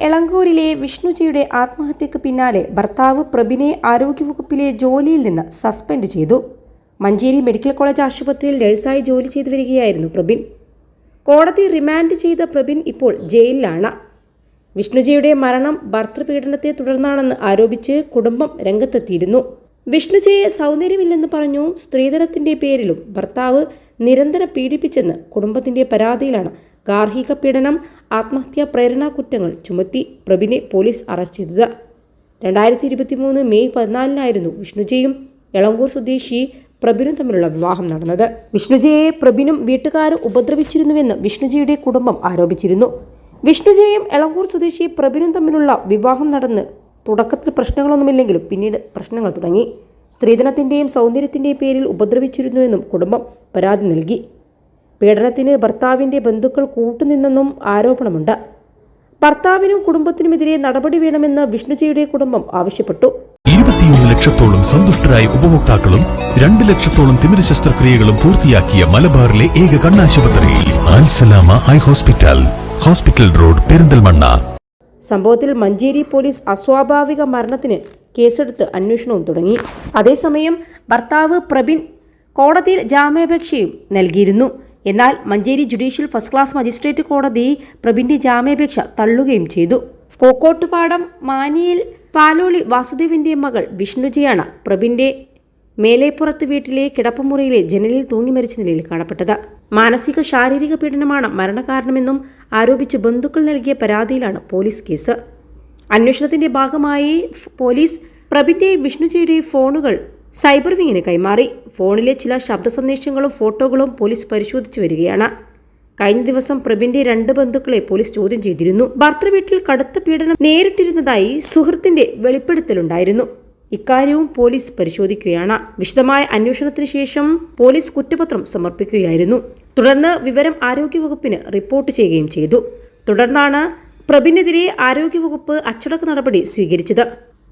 എളങ്കൂരിലെ വിഷ്ണുജിയുടെ ആത്മഹത്യക്ക് പിന്നാലെ ഭർത്താവ് പ്രബിനെ ആരോഗ്യവകുപ്പിലെ ജോലിയിൽ നിന്ന് സസ്പെൻഡ് ചെയ്തു. മഞ്ചേരി മെഡിക്കൽ കോളേജ് ആശുപത്രിയിൽ നഴ്സായി ജോലി ചെയ്തു വരികയായിരുന്നു പ്രബിൻ. കോടതി റിമാൻഡ് ചെയ്ത പ്രബിൻ ഇപ്പോൾ ജയിലിലാണ്. വിഷ്ണുജിയുടെ മരണം ഭർത്തൃപീഡനത്തെ തുടർന്നാണെന്ന് ആരോപിച്ച് കുടുംബം രംഗത്തെത്തിയിരുന്നു. വിഷ്ണുജയെ സൗന്ദര്യമില്ലെന്ന് പറഞ്ഞു സ്ത്രീധനത്തിന്റെ പേരിലും ഭർത്താവ് നിരന്തരം പീഡിപ്പിച്ചെന്ന് കുടുംബത്തിന്റെ പരാതിയിലാണ് ഗാർഹിക പീഡനം ആത്മഹത്യാ പ്രേരണാ കുറ്റങ്ങൾ ചുമത്തി പ്രബിനെ പോലീസ് അറസ്റ്റ് ചെയ്തത്. രണ്ടായിരത്തി ഇരുപത്തി മൂന്ന് മെയ് പതിനാലിനായിരുന്നു വിഷ്ണുജയും എളങ്കൂർ സ്വദേശി പ്രബിനും തമ്മിലുള്ള വിവാഹം നടന്നത്. വിഷ്ണുജയെ പ്രബിനും വീട്ടുകാരും ഉപദ്രവിച്ചിരുന്നുവെന്ന് വിഷ്ണുജയുടെ കുടുംബം ആരോപിച്ചിരുന്നു. വിഷ്ണുജയും എളങ്കൂർ സ്വദേശി പ്രബിനും തമ്മിലുള്ള വിവാഹം നടന്ന് തുടക്കത്തിൽ പ്രശ്നങ്ങളൊന്നുമില്ലെങ്കിലും പിന്നീട് പ്രശ്നങ്ങൾ തുടങ്ങി. സ്ത്രീധനത്തിന്റെയും സൗന്ദര്യത്തിന്റെയും പേരിൽ ഉപദ്രവിച്ചിരുന്നുവെന്നും കുടുംബം പരാതി നൽകി. പീഡനത്തിന് ഭർത്താവിന്റെ ബന്ധുക്കൾ കൂട്ടുനിന്നെന്നും ആരോപണമുണ്ട്. ഭർത്താവിനും കുടുംബത്തിനുമെതിരെ നടപടി വേണമെന്ന് വിഷ്ണുജിയുടെ കുടുംബം ആവശ്യപ്പെട്ടു. ഇരുപത്തിയൊന്ന് ലക്ഷത്തോളം സന്തുഷ്ടരായ ഉപഭോക്താക്കളും രണ്ട് ലക്ഷത്തോളം തിമിര ശസ്ത്രക്രിയകളും പൂർത്തിയാക്കിയ മലബാറിലെ ഏക കണ്ണാശുപത്രി Al-Salama eye hospital hospital road Perinthalmanna. സംഭവത്തിൽ മഞ്ചേരി പോലീസ് അസ്വാഭാവിക മരണത്തിന് കേസെടുത്ത് അന്വേഷണവും തുടങ്ങി. അതേസമയം ഭർത്താവ് പ്രബിൻ കോടതിയിൽ ജാമ്യാപേക്ഷയും നൽകിയിരുന്നു. എന്നാൽ Manjeri judicial first class magistrate കോടതി പ്രബിന്റെ ജാമ്യാപേക്ഷ തള്ളുകയും ചെയ്തു. കോക്കോട്ടുപാടം മാനിയിൽ പാലോളി വാസുദേവിന്റെ മകൾ വിഷ്ണുജിയാണ് പ്രബിന്റെ മേലേപ്പുറത്ത് വീട്ടിലെ കിടപ്പുമുറിയിലെ ജനലിൽ തൂങ്ങി മരിച്ച നിലയിൽ കാണപ്പെട്ടത്. മാനസിക ശാരീരിക പീഡനമാണ് മരണകാരണമെന്നും ആരോപിച്ച് ബന്ധുക്കൾ നൽകിയ പരാതിയിലാണ് പോലീസ് കേസ്. അന്വേഷണത്തിന്റെ ഭാഗമായി പോലീസ് പ്രബിന്റെയും വിഷ്ണുജിയുടെയും ഫോണുകൾ സൈബർ വിങ്ങിന് കൈമാറി. ഫോണിലെ ചില ശബ്ദ സന്ദേശങ്ങളും ഫോട്ടോകളും പോലീസ് പരിശോധിച്ചു വരികയാണ്. കഴിഞ്ഞ ദിവസം പ്രബിന്റെ രണ്ട് ബന്ധുക്കളെ പോലീസ് ചോദ്യം ചെയ്തിരുന്നു. ഭർത്തൃവീട്ടിൽ കടുത്ത പീഡനം നേരിട്ടിരുന്നതായി സുഹൃത്തിന്റെ വെളിപ്പെടുത്തലുണ്ടായിരുന്നു. ഇക്കാര്യവും പോലീസ് പരിശോധിക്കുകയാണ്. വിശദമായ അന്വേഷണത്തിന് ശേഷം പോലീസ് കുറ്റപത്രം സമർപ്പിക്കുകയായിരുന്നു. തുടർന്ന് വിവരം ആരോഗ്യവകുപ്പിന് റിപ്പോർട്ട് ചെയ്യുകയും ചെയ്തു. തുടർന്നാണ് പ്രബിനെതിരെ ആരോഗ്യവകുപ്പ് അച്ചടക്ക നടപടി സ്വീകരിച്ചത്.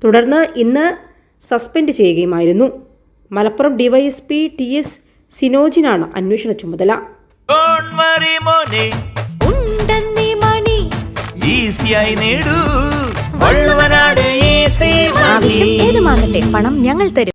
തുടർന്ന് ഇന്ന് സസ്പെൻഡ് ചെയ്യുകയുമായിരുന്നു. മലപ്പുറം ഡിവൈഎസ്പി ടി എസ് സിനോജിനാണ് അന്വേഷണ ചുമതല. ആവശ്യം ഏതുമാകട്ടെ പണം ഞങ്ങൾ തരും.